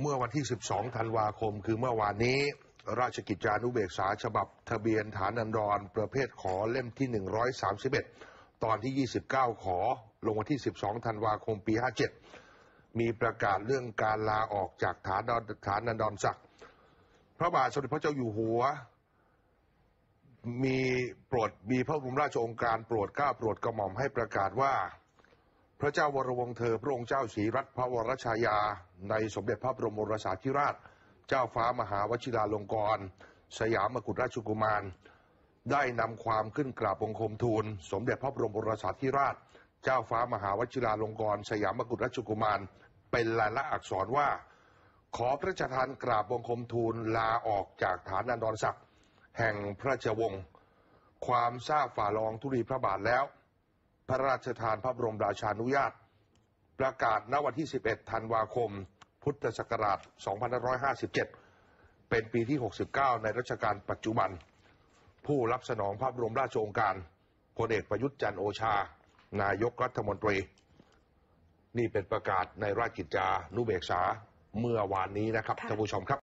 เมื่อวันที่ 12 ธันวาคม คือเมื่อวานนี้ ราชกิจจานุเบกษาฉบับ ทะเบียนฐานันดร ประเภทขอเล่มที่ 131 ตอนที่ 29 ขอ ลงวันที่ 12 ธันวาคม ปี 57 มีประกาศเรื่องการลาออกจากฐานดรฐานันดรศักดิ์พระบาทสมเด็จพระเจ้าอยู่หัว มีโปรดมีพระบรมราชโองการโปรดเกล้าโปรดกระหม่อมให้ประกาศว่า ระเจ้าวรวงเธอพระองค์เจ้าศรีรัตนพระวรชายา ในสมเด็จพระบรมโอรสาธิราช เจ้าฟ้ามหาวชิราลงกรณ์สยามกุฎราชกุมาร ได้นำความขึ้นกราบบังคมทูล สมเด็จพระบรมโอรสาธิราช เจ้าฟ้ามหาวชิราลงกรณ์สยามกุฎราชกุมาร เป็นลายลักษณ์อักษรว่า ขอพระราชทานกราบบังคมทูลลาออกจากฐานันดรศักดิ์แห่งพระราชวงศ์ความทราบฝ่ารองธุลีพระบาทแล้ว พระราชทานพระบรมราชานุญาต ประกาศณวันที่ 11 ธันวาคม พุทธศักราช 2557 เป็นปีที่ 69 ในรัชกาลปัจจุบัน ผู้รับสนองพระบรมราชโองการพลเอกประยุทธ์จันทร์โอชา นายกรัฐมนตรี นี่เป็นประกาศในราชกิจจานุเบกษาเมื่อวานนี้นะครับค่ะท่านผู้ชมครับ